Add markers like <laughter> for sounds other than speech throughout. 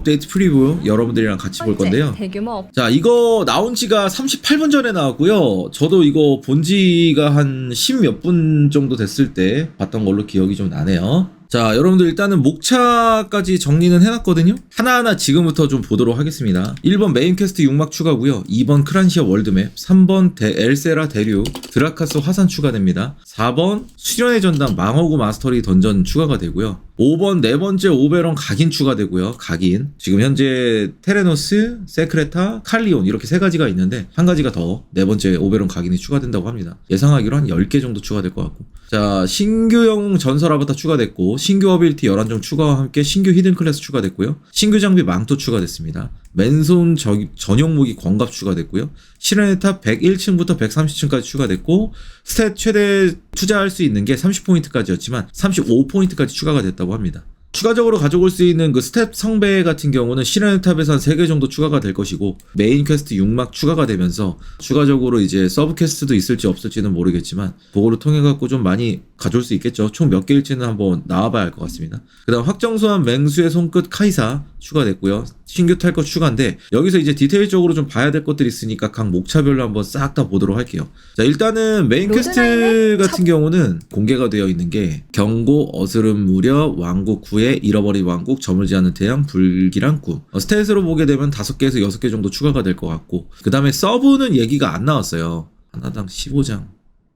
업데이트 프리뷰 여러분들이랑 같이 볼 건데요. 대규모 업 자, 이거 나온 지가 38분 전에 나왔고요. 저도 이거 본 지가 한 10 몇 분 정도 됐을 때 봤던 걸로 기억이 좀 나네요. 자, 여러분들 일단은 목차까지 정리는 해놨거든요. 하나하나 지금부터 좀 보도록 하겠습니다. 1번 메인 퀘스트 6막 추가고요. 2번 크란시아 월드맵, 3번 데, 엘세라 대류, 드라카스 화산 추가됩니다. 4번 수련의 전당 망어구 마스터리 던전 추가가 되고요. 5번 네 번째 오베론 각인 추가되고요. 각인. 지금 현재 테레노스, 세크레타, 칼리온 이렇게 세 가지가 있는데 한 가지가 더 네 번째 오베론 각인이 추가된다고 합니다. 예상하기로 한 10개 정도 추가될 것 같고. 자, 신규 영웅 전설 아바타 추가됐고 신규 어빌리티 11종 추가와 함께 신규 히든 클래스 추가됐고요. 신규 장비 망토 추가됐습니다. 맨손 저- 전용 무기 광갑 추가됐고요. 실현의 탑 101층부터 130층까지 추가됐고 스탯 최대 투자할 수 있는 게 30포인트까지였지만 35포인트까지 추가가 됐다고 합니다. 추가적으로 가져올 수 있는 그 스텝 성배 같은 경우는 실현의 탑에서 한 3개 정도 추가가 될 것이고 메인 퀘스트 6막 추가가 되면서 추가적으로 이제 서브 퀘스트도 있을지 없을지는 모르겠지만 그거를 통해 갖고 좀 많이 가져올 수 있겠죠. 총 몇 개일지는 한번 나와봐야 할 것 같습니다. 그 다음 확정소환 맹수의 손끝 카이사 추가됐고요. 신규 탈 것 추가인데 여기서 이제 디테일적으로 좀 봐야 될 것들이 있으니까 각 목차별로 한번 싹 다 보도록 할게요. 자 일단은 메인 퀘스트 같은 경우는 공개가 되어 있는 게 경고, 어스름 무려, 왕국 구해, 잃어버린 왕국, 저물지 않은 태양, 불길한 꿈. 어, 스탯으로 보게 되면 5개에서 6개 정도 추가가 될 것 같고 그 다음에 서브는 얘기가 안 나왔어요. 하나당 15장.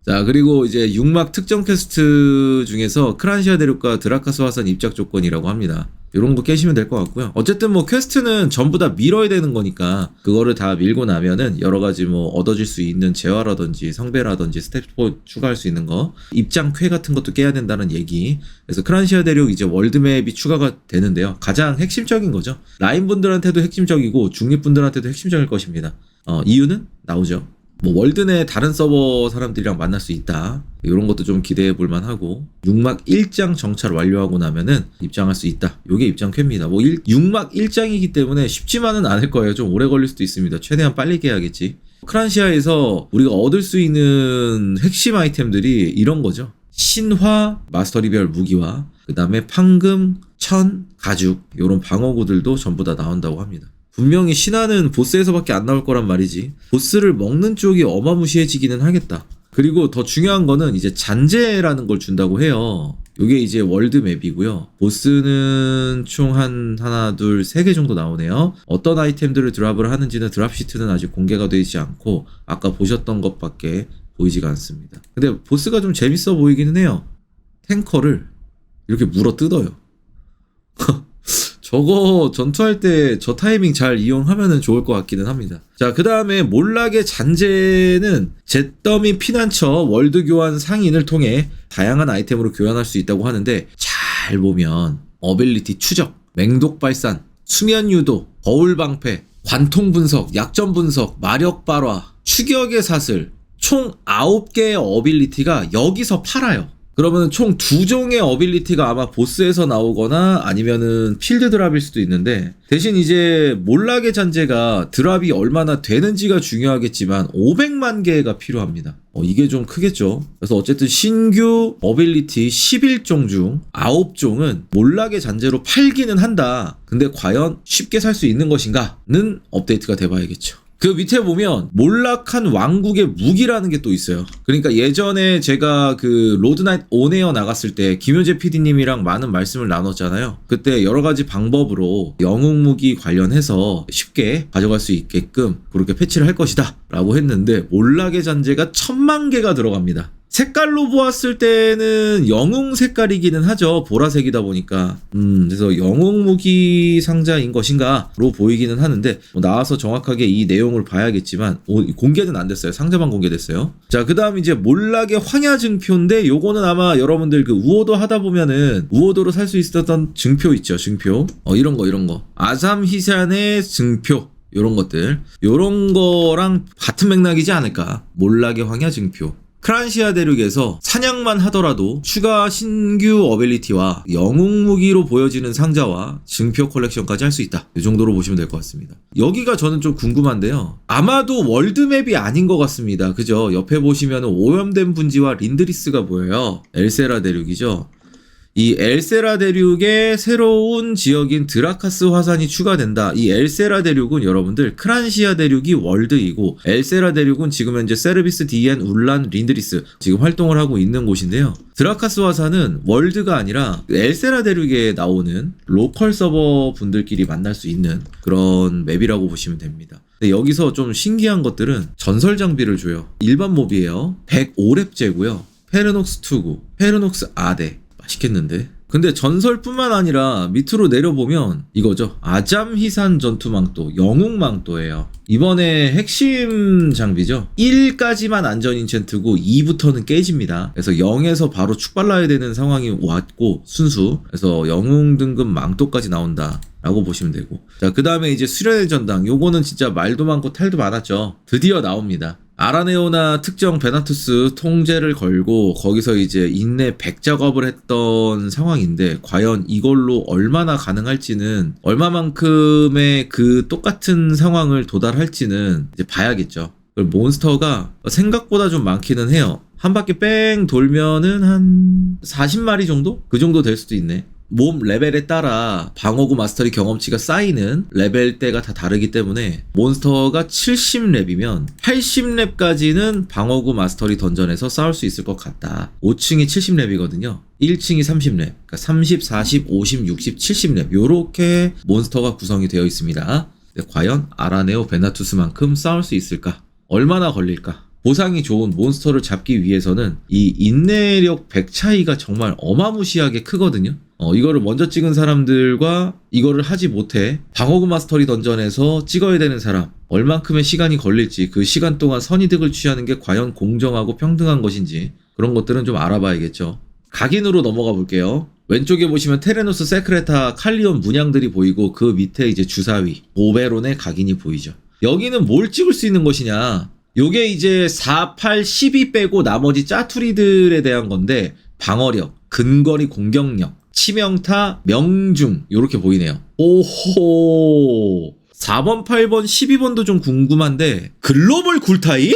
자 그리고 이제 6막 특정 퀘스트 중에서 크란시아 대륙과 드라카스 화산 입작 조건이라고 합니다. 이런 거 깨시면 될 것 같고요. 어쨌든 뭐 퀘스트는 전부 다 밀어야 되는 거니까 그거를 다 밀고 나면은 여러 가지 뭐 얻어질 수 있는 재화라든지 성배라든지 스텝4 추가할 수 있는 거 입장 쾌 같은 것도 깨야 된다는 얘기. 그래서 크란시아 대륙 이제 월드맵이 추가가 되는데요. 가장 핵심적인 거죠. 라인 분들한테도 핵심적이고 중립 분들한테도 핵심적일 것입니다. 어, 이유는 나오죠. 뭐 월드 내 다른 서버 사람들이랑 만날 수 있다. 이런 것도 좀 기대해 볼 만 하고 6막 1장 정찰 완료하고 나면은 입장할 수 있다. 요게 입장 쾌입니다. 뭐 1, 6막 1장이기 때문에 쉽지만은 않을 거예요. 좀 오래 걸릴 수도 있습니다. 최대한 빨리 깨야겠지. 크란시아에서 우리가 얻을 수 있는 핵심 아이템들이 이런 거죠. 신화 마스터리별 무기와 그 다음에 판금, 천, 가죽 요런 방어구들도 전부 다 나온다고 합니다. 분명히 신화는 보스에서밖에 안 나올 거란 말이지. 보스를 먹는 쪽이 어마무시해지기는 하겠다. 그리고 더 중요한 거는 이제 잔재라는 걸 준다고 해요. 요게 이제 월드 맵이고요. 보스는 총 한 하나 둘 세 개 정도 나오네요. 어떤 아이템들을 드랍을 하는지는 드랍 시트는 아직 공개가 되지 않고 아까 보셨던 것밖에 보이지가 않습니다. 근데 보스가 좀 재밌어 보이기는 해요. 탱커를 이렇게 물어 뜯어요. <laughs> 저거 전투할 때 저 타이밍 잘 이용하면은 좋을 것 같기는 합니다. 자, 그 다음에 몰락의 잔재는 잿더미 피난처 월드 교환 상인을 통해 다양한 아이템으로 교환할 수 있다고 하는데 잘 보면 어빌리티 추적, 맹독 발산, 수면 유도, 거울 방패, 관통 분석, 약점 분석, 마력 발화, 추격의 사슬 총 9개의 어빌리티가 여기서 팔아요. 그러면 총 두 종의 어빌리티가 아마 보스에서 나오거나 아니면은 필드 드랍일 수도 있는데 대신 이제 몰락의 잔재가 드랍이 얼마나 되는지가 중요하겠지만 500만 개가 필요합니다. 어, 이게 좀 크겠죠. 그래서 어쨌든 신규 어빌리티 11종 중 9종은 몰락의 잔재로 팔기는 한다. 근데 과연 쉽게 살 수 있는 것인가는 업데이트가 돼봐야겠죠. 그 밑에 보면 몰락한 왕국의 무기라는 게 또 있어요. 그러니까 예전에 제가 그 로드나이트 온에어 나갔을 때 김효재 PD님이랑 많은 말씀을 나눴잖아요. 그때 여러 가지 방법으로 영웅 무기 관련해서 쉽게 가져갈 수 있게끔 그렇게 패치를 할 것이다. 라고 했는데 몰락의 잔재가 천만 개가 들어갑니다. 색깔로 보았을 때는 영웅 색깔이기는 하죠. 보라색이다 보니까. 음, 그래서 영웅 무기 상자인 것인가로 보이기는 하는데, 뭐 나와서 정확하게 이 내용을 봐야겠지만, 오, 공개는 안 됐어요. 상자만 공개됐어요. 자, 그 다음 이제 몰락의 황야 증표인데, 요거는 아마 여러분들 그 우오도 하다 보면은, 우오도로 살 수 있었던 증표 있죠. 증표. 어, 이런 거, 이런 거. 아삼 희산의 증표. 요런 것들. 요런 거랑 같은 맥락이지 않을까. 몰락의 황야 증표. 크란시아 대륙에서 사냥만 하더라도 추가 신규 어빌리티와 영웅 무기로 보여지는 상자와 증표 컬렉션까지 할 수 있다. 이 정도로 보시면 될 것 같습니다. 여기가 저는 좀 궁금한데요. 아마도 월드맵이 아닌 것 같습니다. 그죠? 옆에 보시면 오염된 분지와 린드리스가 보여요. 엘세라 대륙이죠. 이 엘세라 대륙에 새로운 지역인 드라카스 화산이 추가된다. 이 엘세라 대륙은 여러분들 크란시아 대륙이 월드이고 엘세라 대륙은 지금 현재 세르비스 디엔 울란 린드리스 지금 활동을 하고 있는 곳인데요. 드라카스 화산은 월드가 아니라 엘세라 대륙에 나오는 로컬 서버 분들끼리 만날 수 있는 그런 맵이라고 보시면 됩니다. 근데 여기서 좀 신기한 것들은 전설 장비를 줘요. 일반 몹이에요. 105렙제고요. 페르녹스 투구, 페르녹스 아대. 맛있겠는데? 근데 전설뿐만 아니라 밑으로 내려보면 이거죠. 아잠히산 전투망도, 영웅망도예요. 이번에 핵심 장비죠. 1까지만 안전 인챈트고 2부터는 깨집니다. 그래서 0에서 바로 축발라야 되는 상황이 왔고 순수. 그래서 영웅 등급 망토까지 나온다. 라고 보시면 되고. 자, 그 다음에 이제 수련의 전당. 요거는 진짜 말도 많고 탈도 많았죠. 드디어 나옵니다. 아라네오나 특정 베나투스 통제를 걸고 거기서 이제 인내 100 작업을 했던 상황인데 과연 이걸로 얼마나 가능할지는 얼마만큼의 그 똑같은 상황을 도달할지는 이제 봐야겠죠. 몬스터가 생각보다 좀 많기는 해요. 한 바퀴 뺑 돌면은 한 40마리 정도? 그 정도 될 수도 있네. 몸 레벨에 따라 방어구 마스터리 경험치가 쌓이는 레벨대가 다 다르기 때문에 몬스터가 70렙이면 80렙까지는 방어구 마스터리 던전에서 싸울 수 있을 것 같다. 5층이 70렙이거든요. 1층이 30렙. 그러니까 30, 40, 50, 60, 70렙. 요렇게 몬스터가 구성이 되어 있습니다. 과연 아라네오 베나투스만큼 싸울 수 있을까? 얼마나 걸릴까? 보상이 좋은 몬스터를 잡기 위해서는 이 인내력 100 차이가 정말 어마무시하게 크거든요. 어, 이거를 먼저 찍은 사람들과 이거를 하지 못해 방어구 마스터리 던전에서 찍어야 되는 사람 얼만큼의 시간이 걸릴지 그 시간 동안 선이득을 취하는 게 과연 공정하고 평등한 것인지 그런 것들은 좀 알아봐야겠죠. 각인으로 넘어가 볼게요. 왼쪽에 보시면 테레노스 세크레타 칼리온 문양들이 보이고 그 밑에 이제 주사위 오베론의 각인이 보이죠. 여기는 뭘 찍을 수 있는 것이냐? 요게 이제 4, 8, 12 빼고 나머지 짜투리들에 대한 건데 방어력, 근거리 공격력, 치명타, 명중 요렇게 보이네요. 오호 4번, 8번, 12번도 좀 궁금한데 글로벌 쿨타임?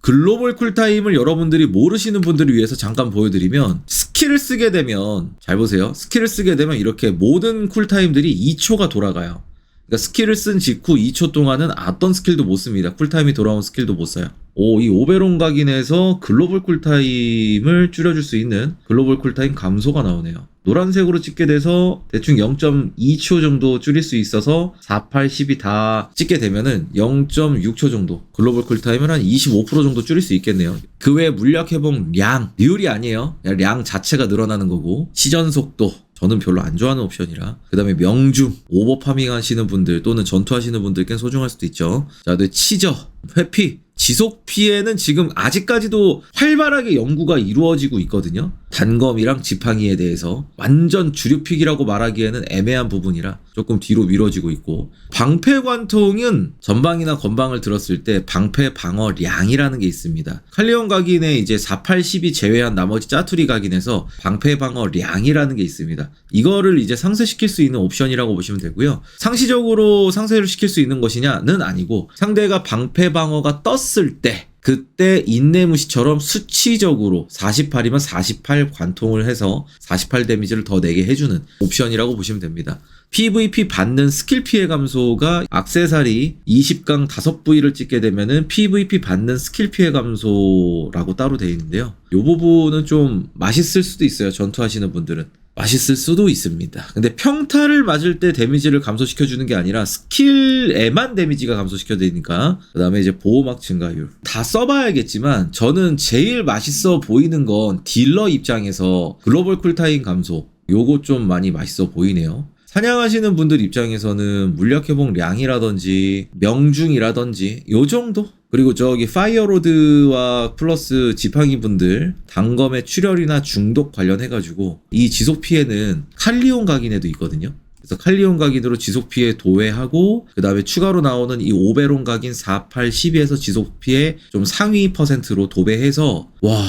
글로벌 쿨타임을 여러분들이 모르시는 분들을 위해서 잠깐 보여드리면 스킬을 쓰게 되면 잘 보세요. 스킬을 쓰게 되면 이렇게 모든 쿨타임들이 2초가 돌아가요. 그러니까 스킬을 쓴 직후 2초 동안은 어떤 스킬도 못 씁니다. 쿨타임이 돌아온 스킬도 못 써요. 오, 이 오베론 각인에서 글로벌 쿨타임을 줄여줄 수 있는 글로벌 쿨타임 감소가 나오네요. 노란색으로 찍게 돼서 대충 0.2초 정도 줄일 수 있어서 4, 8, 10이 다 찍게 되면은 0.6초 정도 글로벌 쿨타임을 한 25% 정도 줄일 수 있겠네요. 그 외에 물약 회복 량, 리율이 아니에요. 량 자체가 늘어나는 거고 시전 속도 저는 별로 안 좋아하는 옵션이라. 그 다음에 명중, 오버파밍 하시는 분들 또는 전투하시는 분들께는 소중할 수도 있죠. 자, 네, 치저, 회피, 지속 피해는 지금 아직까지도 활발하게 연구가 이루어지고 있거든요. 단검이랑 지팡이에 대해서 완전 주류픽이라고 말하기에는 애매한 부분이라 조금 뒤로 미뤄지고 있고 방패 관통은 전방이나 건방을 들었을 때 방패 방어량이라는 게 있습니다. 칼리온 각인에 이제 4, 8, 10이 제외한 나머지 짜투리 각인에서 방패 방어량이라는 게 있습니다. 이거를 이제 상쇄시킬 수 있는 옵션이라고 보시면 되고요. 상시적으로 상쇄를 시킬 수 있는 것이냐는 아니고 상대가 방패 방어가 떴을 때 그때 인내무시처럼 수치적으로 48이면 48 관통을 해서 48 데미지를 더 내게 해주는 옵션이라고 보시면 됩니다. PVP 받는 스킬 피해 감소가 악세사리 20강 5부위를 찍게 되면은 PVP 받는 스킬 피해 감소라고 따로 되어 있는데요. 이 부분은 좀 맛있을 수도 있어요. 전투하시는 분들은. 맛있을 수도 있습니다. 근데 평타를 맞을 때 데미지를 감소시켜주는 게 아니라 스킬에만 데미지가 감소시켜드리니까 그 다음에 이제 보호막 증가율 다 써봐야겠지만 저는 제일 맛있어 보이는 건 딜러 입장에서 글로벌 쿨타임 감소 요거 좀 많이 맛있어 보이네요. 사냥하시는 분들 입장에서는 물약 회복량이라든지 명중이라든지 요 정도 그리고 저기 파이어로드와 플러스 지팡이 분들 단검의 출혈이나 중독 관련해가지고 이 지속 피해는 칼리온 각인에도 있거든요. 그래서 칼리온 각인으로 지속 피해 도외하고 그 다음에 추가로 나오는 이 오베론 각인 4, 8, 12에서 지속 피해 좀 상위 퍼센트로 도배해서 와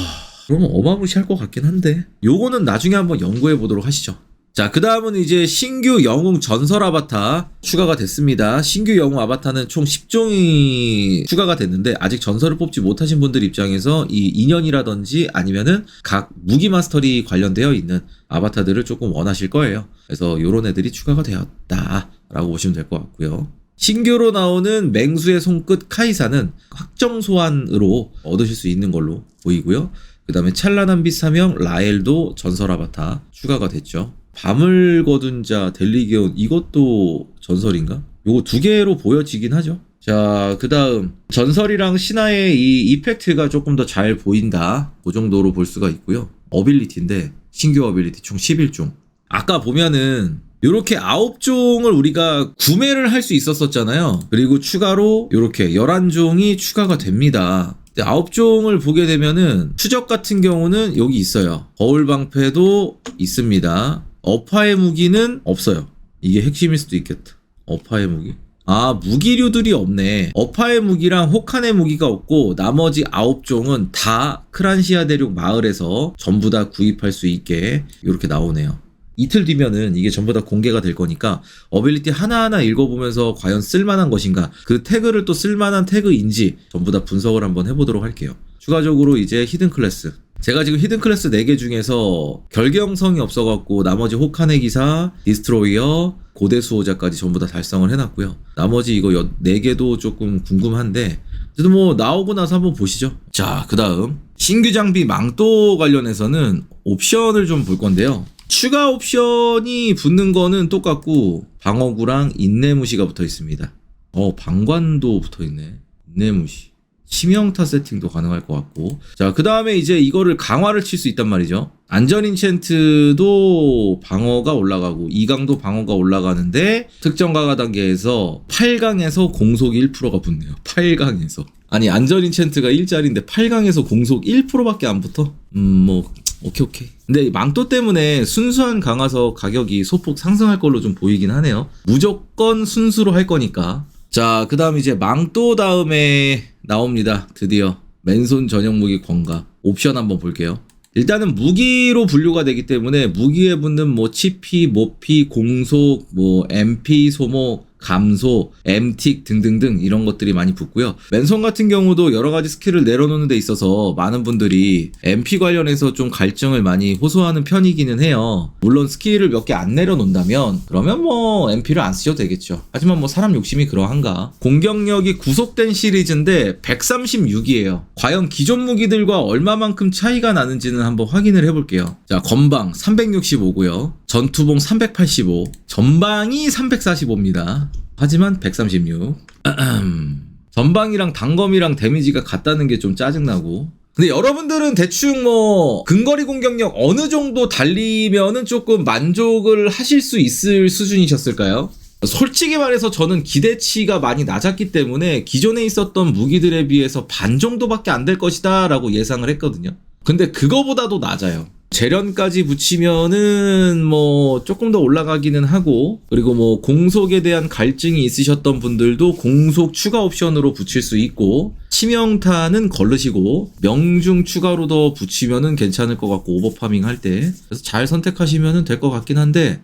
그러면 어마무시할 것 같긴 한데 요거는 나중에 한번 연구해 보도록 하시죠. 자, 그 다음은 이제 신규 영웅 전설 아바타 추가가 됐습니다. 신규 영웅 아바타는 총 10종이 추가가 됐는데, 아직 전설을 뽑지 못하신 분들 입장에서 이 인연이라든지 아니면은 각 무기 마스터리 관련되어 있는 아바타들을 조금 원하실 거예요. 그래서 요런 애들이 추가가 되었다라고 보시면 될 것 같고요. 신규로 나오는 맹수의 손끝 카이사는 확정 소환으로 얻으실 수 있는 걸로 보이고요. 그 다음에 찬란한 빛 사명 라엘도 전설 아바타 추가가 됐죠. 밤을 거둔 자 델리게온 이것도 전설인가? 요거 두 개로 보여지긴 하죠. 자, 그 다음 전설이랑 신화의 이 이펙트가 조금 더 잘 보인다. 그 정도로 볼 수가 있고요. 어빌리티인데 신규 어빌리티 총 11종. 아까 보면은 요렇게 9종을 우리가 구매를 할 수 있었었잖아요. 그리고 추가로 요렇게 11종이 추가가 됩니다. 9종을 보게 되면은 추적 같은 경우는 여기 있어요. 거울 방패도 있습니다. 어파의 무기는 없어요. 이게 핵심일 수도 있겠다. 어파의 무기. 아, 무기류들이 없네. 어파의 무기랑 호칸의 무기가 없고 나머지 9종은 다 크란시아 대륙 마을에서 전부 다 구입할 수 있게 이렇게 나오네요. 이틀 뒤면은 이게 전부 다 공개가 될 거니까 어빌리티 하나하나 읽어보면서 과연 쓸만한 것인가 그 태그를 또 쓸만한 태그인지 전부 다 분석을 한번 해보도록 할게요. 추가적으로 이제 히든 클래스 제가 지금 히든 클래스 4개 중에서 결계형성이 없어갖고 나머지 호칸의 기사, 디스트로이어, 고대 수호자까지 전부 다 달성을 해놨고요. 나머지 이거 4개도 조금 궁금한데 그래도 뭐 나오고 나서 한번 보시죠. 자, 그 다음 신규 장비 망토 관련해서는 옵션을 좀 볼 건데요. 추가 옵션이 붙는 거는 똑같고 방어구랑 인내무시가 붙어 있습니다. 어 방관도 붙어 있네. 인내무시. 치명타 세팅도 가능할 것 같고. 자, 그 다음에 이제 이거를 강화를 칠 수 있단 말이죠. 안전 인챈트도 방어가 올라가고, 2강도 방어가 올라가는데, 특정 강화 단계에서 8강에서 공속이 1%가 붙네요. 8강에서. 아니, 안전 인챈트가 1짜리인데 8강에서 공속 1%밖에 안 붙어? 음, 뭐, 오케이, 오케이. 근데 이 망토 때문에 순수한 강화서 가격이 소폭 상승할 걸로 좀 보이긴 하네요. 무조건 순수로 할 거니까. 자, 그 다음 이제 망토 다음에 나옵니다. 드디어. 맨손 전용 무기 권가. 옵션 한번 볼게요. 일단은 무기로 분류가 되기 때문에 무기에 붙는 뭐 치피, 모피, 공속, 뭐 MP 소모, 감소, MTIC 등등등 이런 것들이 많이 붙고요. 맨손 같은 경우도 여러 가지 스킬을 내려놓는 데 있어서 많은 분들이 MP 관련해서 좀 갈증을 많이 호소하는 편이기는 해요. 물론 스킬을 몇 개 안 내려놓는다면 그러면 뭐 MP를 안 쓰셔도 되겠죠. 하지만 뭐 사람 욕심이 그러한가. 공격력이 구속된 시리즈인데 136이에요. 과연 기존 무기들과 얼마만큼 차이가 나는지는 한번 확인을 해볼게요. 자, 건방 365고요. 전투봉 385, 전방이 345입니다. 하지만 136. 전방이랑 단검이랑 데미지가 같다는 게 좀 짜증나고. 근데 여러분들은 대충 뭐 근거리 공격력 어느 정도 달리면은 조금 만족을 하실 수 있을 수준이셨을까요? 솔직히 말해서 저는 기대치가 많이 낮았기 때문에 기존에 있었던 무기들에 비해서 반 정도밖에 안 될 것이다 라고 예상을 했거든요. 근데 그거보다도 낮아요. 재련까지 붙이면은 뭐 조금 더 올라가기는 하고 그리고 뭐 공속에 대한 갈증이 있으셨던 분들도 공속 추가 옵션으로 붙일 수 있고 치명타는 걸르시고 명중 추가로 더 붙이면은 괜찮을 것 같고 오버파밍 할 때. 그래서 잘 선택하시면은 될 것 같긴 한데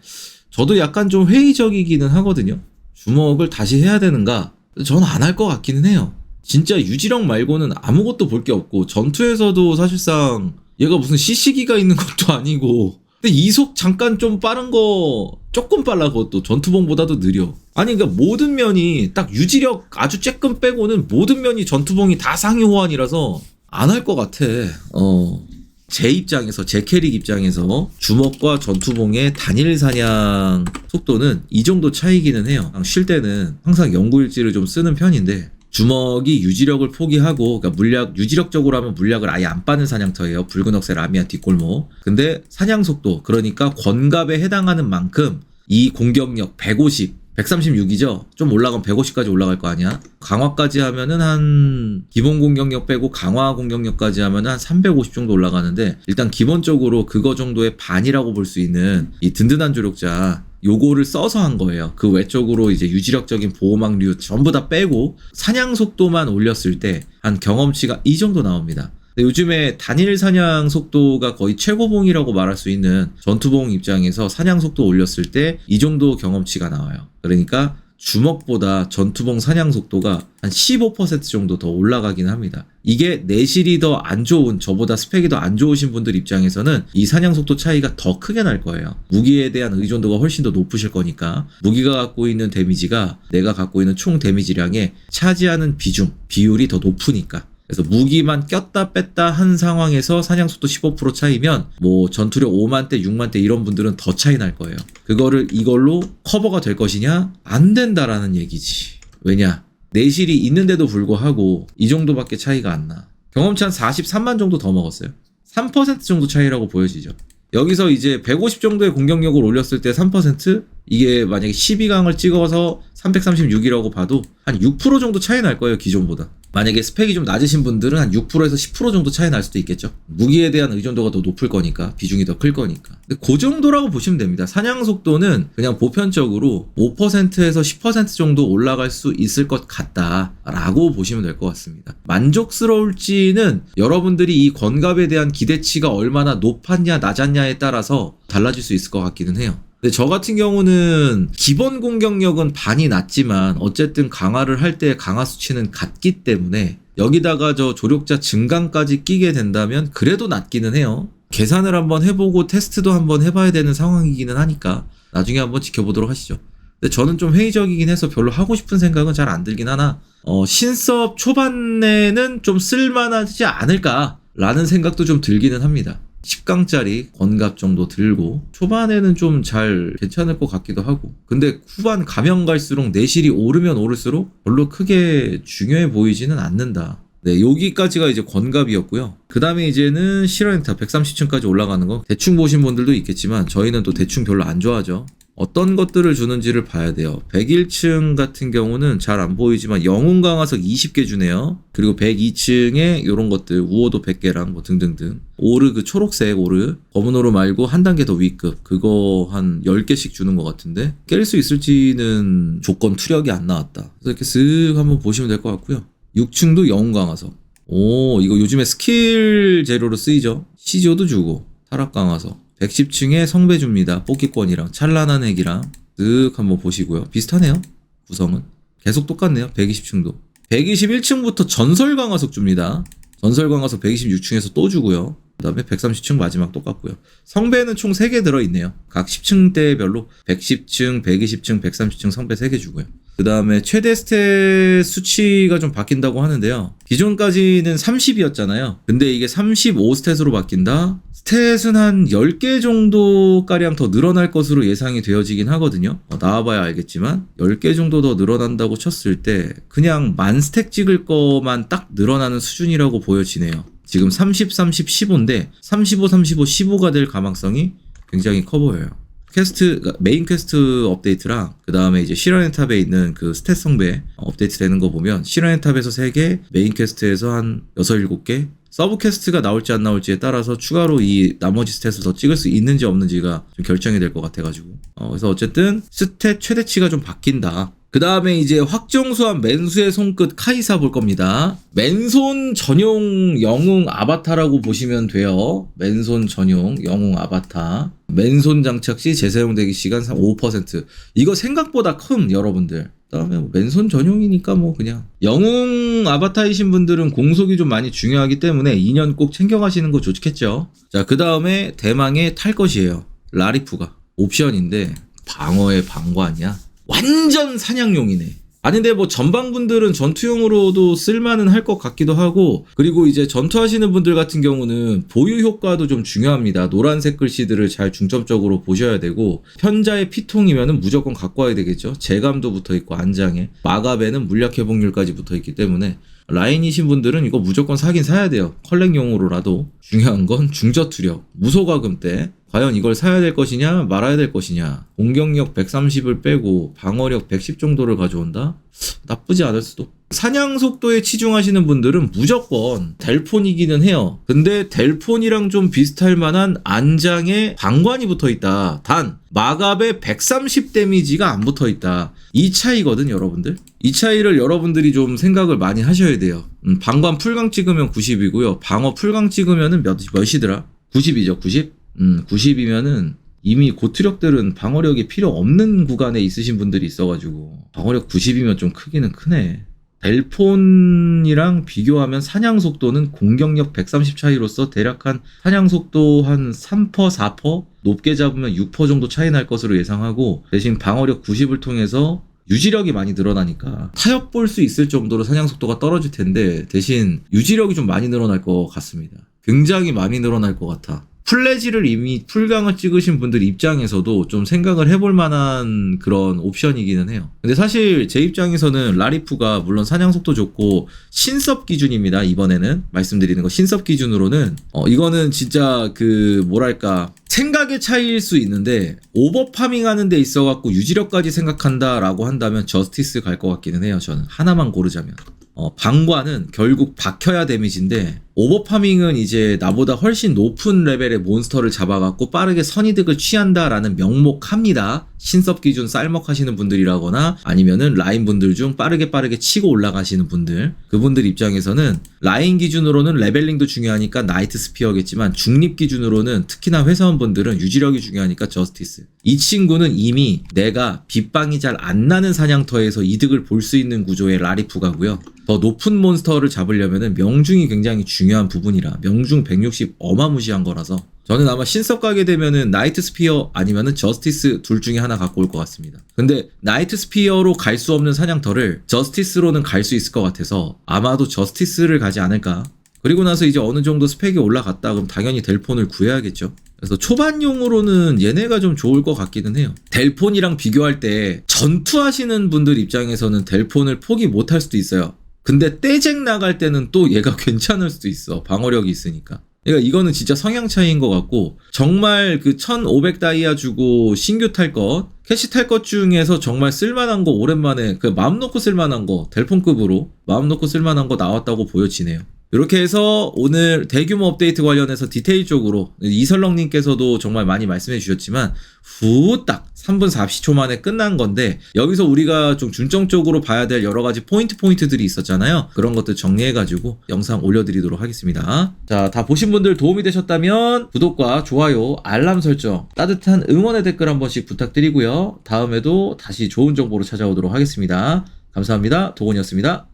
저도 약간 좀 회의적이기는 하거든요. 주먹을 다시 해야 되는가? 저는 안 할 것 같기는 해요. 진짜 유지력 말고는 아무것도 볼 게 없고 전투에서도 사실상 얘가 무슨 CC기가 있는 것도 아니고. 근데 이속 잠깐 좀 빠른 거 조금 빨라 그것도 전투봉보다도 느려. 아니 그러니까 모든 면이 딱 유지력 아주 쬐끔 빼고는 모든 면이 전투봉이 다 상위 호환이라서 안 할 것 같아. 어. 제 입장에서 제 캐릭 입장에서 주먹과 전투봉의 단일 사냥 속도는 이 정도 차이기는 해요. 쉴 때는 항상 연구일지를 좀 쓰는 편인데 주먹이 유지력을 포기하고 그러니까 물약 유지력적으로 하면 물약을 아예 안 빠는 사냥터예요. 붉은 억새 라미아 뒷골목. 근데 사냥 속도 그러니까 권갑에 해당하는 만큼 이 공격력 150 136이죠. 좀 올라가면 150까지 올라갈 거 아니야. 강화까지 하면은 한 기본 공격력 빼고 강화 공격력까지 하면은 한 350 정도 올라가는데 일단 기본적으로 그거 정도의 반이라고 볼 수 있는 이 든든한 조력자 요거를 써서 한 거예요. 그 외적으로 이제 유지력적인 보호막류 전부 다 빼고 사냥 속도만 올렸을 때 한 경험치가 이 정도 나옵니다. 요즘에 단일 사냥 속도가 거의 최고봉이라고 말할 수 있는 전투봉 입장에서 사냥 속도 올렸을 때 이 정도 경험치가 나와요. 그러니까 주먹보다 전투봉 사냥 속도가 한 15% 정도 더 올라가긴 합니다. 이게 내실이 더 안 좋은 저보다 스펙이 더 안 좋으신 분들 입장에서는 이 사냥 속도 차이가 더 크게 날 거예요. 무기에 대한 의존도가 훨씬 더 높으실 거니까 무기가 갖고 있는 데미지가 내가 갖고 있는 총 데미지량에 차지하는 비중, 비율이 더 높으니까. 그래서 무기만 꼈다 뺐다 한 상황에서 사냥 속도 15% 차이면 뭐 전투력 5만 대, 6만 대 이런 분들은 더 차이 날 거예요. 그거를 이걸로 커버가 될 것이냐? 안 된다라는 얘기지. 왜냐? 내실이 있는데도 불구하고 이 정도밖에 차이가 안 나. 경험치 한 43만 정도 더 먹었어요. 3% 정도 차이라고 보여지죠. 여기서 이제 150 정도의 공격력을 올렸을 때 3% 이게 만약에 12강을 찍어서 336이라고 봐도 한 6% 정도 차이 날 거예요 기존보다 만약에 스펙이 좀 낮으신 분들은 한 6%에서 10% 정도 차이 날 수도 있겠죠. 무기에 대한 의존도가 더 높을 거니까 비중이 더 클 거니까. 근데 그 정도라고 보시면 됩니다. 사냥 속도는 그냥 보편적으로 5%에서 10% 정도 올라갈 수 있을 것 같다라고 보시면 될 것 같습니다. 만족스러울지는 여러분들이 이 권갑에 대한 기대치가 얼마나 높았냐 낮았냐에 따라서 달라질 수 있을 것 같기는 해요 근데 저 같은 경우는 기본 공격력은 반이 낮지만 어쨌든 강화를 할 때 강화 수치는 같기 때문에 여기다가 저 조력자 증강까지 끼게 된다면 그래도 낮기는 해요. 계산을 한번 해보고 테스트도 한번 해봐야 되는 상황이기는 하니까 나중에 한번 지켜보도록 하시죠. 근데 저는 좀 회의적이긴 해서 별로 하고 싶은 생각은 잘 안 들긴 하나 어, 신섭 초반에는 좀 쓸만하지 않을까라는 생각도 좀 들기는 합니다. 10강짜리 권갑 정도 들고 초반에는 좀 잘 괜찮을 것 같기도 하고. 근데 후반 가면 갈수록 내실이 오르면 오를수록 별로 크게 중요해 보이지는 않는다. 네 여기까지가 이제 권갑이었고요. 그 다음에 이제는 실화엔타 130층까지 올라가는 거 대충 보신 분들도 있겠지만 저희는 또 대충 별로 안 좋아하죠 어떤 것들을 주는지를 봐야 돼요. 101층 같은 경우는 잘 안 보이지만 영웅 강화석 20개 주네요. 그리고 102층에 이런 것들 우호도 100개랑 뭐 등등등. 오르 그 초록색 오르 검은 오르 말고 한 단계 더 위급 그거 한 10개씩 주는 것 같은데 깰 수 있을지는 조건 투력이 안 나왔다. 그래서 이렇게 쓱 한번 보시면 될 것 같고요. 6층도 영웅 강화석. 오 이거 요즘에 스킬 재료로 쓰이죠. 시조도 주고 타락 강화석. 110층에 성배 줍니다. 뽑기권이랑 찬란한 핵이랑 쓱 한번 보시고요. 비슷하네요. 구성은. 계속 똑같네요. 120층도. 121층부터 전설 강화석 줍니다. 전설 강화석 126층에서 또 주고요. 그 다음에 130층 마지막 똑같고요. 성배는 총 3개 들어있네요. 각 10층대별로 110층, 120층, 130층 성배 3개 주고요. 그 다음에 최대 스탯 수치가 좀 바뀐다고 하는데요. 기존까지는 30이었잖아요. 근데 이게 35 스탯으로 바뀐다? 스탯은 한 10개 정도가량 더 늘어날 것으로 예상이 되어지긴 하거든요. 어, 나와봐야 알겠지만 10개 정도 더 늘어난다고 쳤을 때 그냥 만 스택 찍을 거만 딱 늘어나는 수준이라고 보여지네요. 지금 30, 30, 15인데 35, 35, 15가 될 가망성이 굉장히 커 보여요. 퀘스트 메인 퀘스트 업데이트랑 그 다음에 이제 시라넨 탑에 있는 그 스탯 성배 업데이트 되는 거 보면 시라넨 탑에서 3개 메인 퀘스트에서 한 6, 7개 서브 퀘스트가 나올지 안 나올지에 따라서 추가로 이 나머지 스탯을 더 찍을 수 있는지 없는지가 좀 결정이 될 것 같아가지고. 어, 그래서 어쨌든 스탯 최대치가 좀 바뀐다 그 다음에 이제 확정수한 맨수의 손끝 카이사 볼 겁니다. 맨손 전용 영웅 아바타라고 보시면 돼요. 맨손 전용 영웅 아바타. 맨손 장착 시 재사용 대기 시간 5%. 이거 생각보다 큰 여러분들. 그다음에 뭐 맨손 전용이니까 뭐 그냥 영웅 아바타이신 분들은 공속이 좀 많이 중요하기 때문에 2년 꼭 챙겨가시는 거 좋겠죠. 자, 그 다음에 대망의 탈 것이에요. 라리프가 옵션인데 방어의 방관이야. 완전 사냥용이네. 아닌데 뭐 전방분들은 전투용으로도 쓸만은 할 것 같기도 하고 그리고 이제 전투하시는 분들 같은 경우는 보유 효과도 좀 중요합니다. 노란색 글씨들을 잘 중점적으로 보셔야 되고 현자의 피통이면은 무조건 갖고 와야 되겠죠. 재감도 붙어 있고 안장에 마갑에는 물약 회복률까지 붙어 있기 때문에 라인이신 분들은 이거 무조건 사긴 사야 돼요. 컬렉용으로라도 중요한 건 중저투력 무소가금 때 과연 이걸 사야 될 것이냐 말아야 될 것이냐. 공격력 130을 빼고 방어력 110 정도를 가져온다? 나쁘지 않을 수도. 사냥 속도에 치중하시는 분들은 무조건 델폰이기는 해요. 근데 델폰이랑 좀 비슷할 만한 안장에 방관이 붙어 있다. 단 마갑에 130 데미지가 안 붙어 있다. 이 차이거든 여러분들. 이 차이를 여러분들이 좀 생각을 많이 하셔야 돼요. 음, 방관 풀강 찍으면 90이고요. 방어 풀강 찍으면은 몇, 몇이더라? 90이죠 90? 음, 90이면은 이미 고투력들은 방어력이 필요 없는 구간에 있으신 분들이 있어가지고 방어력 90이면 좀 크기는 크네. 델폰이랑 비교하면 사냥 속도는 공격력 130 차이로서 대략 한 사냥 속도 한 3%, 4% 높게 잡으면 6% 정도 차이 날 것으로 예상하고 대신 방어력 90을 통해서 유지력이 많이 늘어나니까 타협 볼 수 있을 정도로 사냥 속도가 떨어질 텐데 대신 유지력이 좀 많이 늘어날 것 같습니다. 굉장히 많이 늘어날 것 같아. 플래지를 이미 풀강을 찍으신 분들 입장에서도 좀 생각을 해볼 만한 그런 옵션이기는 해요. 근데 사실 제 입장에서는 라리프가 물론 사냥 속도 좋고 신섭 기준입니다. 이번에는 말씀드리는 거 신섭 기준으로는 어 이거는 진짜 그 뭐랄까 생각의 차이일 수 있는데 오버 파밍 하는 데 있어 갖고 유지력까지 생각한다라고 한다면 저스티스 갈 것 같기는 해요. 저는 하나만 고르자면. 어, 방관은 결국 박혀야 데미지인데 오버파밍은 이제 나보다 훨씬 높은 레벨의 몬스터를 잡아갖고 빠르게 선이득을 취한다라는 명목합니다. 신섭 기준 쌀먹 하시는 분들이라거나 아니면은 라인 분들 중 빠르게 빠르게 치고 올라가시는 분들. 그분들 입장에서는 라인 기준으로는 레벨링도 중요하니까 나이트 스피어겠지만 중립 기준으로는 특히나 회사원분들은 유지력이 중요하니까 저스티스. 이 친구는 이미 내가 빗방이 잘 안 나는 사냥터에서 이득을 볼 수 있는 구조의 라리프가고요. 더 높은 몬스터를 잡으려면은 명중이 굉장히 중요 한 부분이라 명중 160 어마무시한 거라서 저는 아마 신섭 가게 되면은 나이트 스피어 아니면은 저스티스 둘 중에 하나 갖고 올 것 같습니다. 근데 나이트 스피어로 갈 수 없는 사냥터를 저스티스로는 갈 수 있을 것 같아서 아마도 저스티스를 가지 않을까. 그리고 나서 이제 어느 정도 스펙이 올라갔다 그럼 당연히 델폰을 구해야겠죠. 그래서 초반용으로는 얘네가 좀 좋을 것 같기는 해요. 델폰이랑 비교할 때 전투하시는 분들 입장에서는 델폰을 포기 못할 수도 있어요. 근데 떼쟁 나갈 때는 또 얘가 <laughs> 괜찮을 수도 있어. 방어력이 있으니까. 그러니까 이거는 진짜 성향 차이인 것 같고 정말 그 1500 다이아 주고 신규 탈 것, 캐시 탈 것 중에서 정말 쓸만한 거 오랜만에 그 마음 놓고 쓸만한 거 델폰급으로 마음 놓고 쓸만한 거 나왔다고 보여지네요. 이렇게 해서 오늘 대규모 업데이트 관련해서 디테일적으로 이설렁님께서도 정말 많이 말씀해 주셨지만 후딱 3분 40초 만에 끝난 건데 여기서 우리가 좀 중점적으로 봐야 될 여러 가지 포인트 포인트들이 있었잖아요. 그런 것들 정리해가지고 영상 올려드리도록 하겠습니다. 자, 다 보신 분들 도움이 되셨다면 구독과 좋아요, 알람 설정, 따뜻한 응원의 댓글 한 번씩 부탁드리고요. 다음에도 다시 좋은 정보로 찾아오도록 하겠습니다. 감사합니다. 도건이었습니다.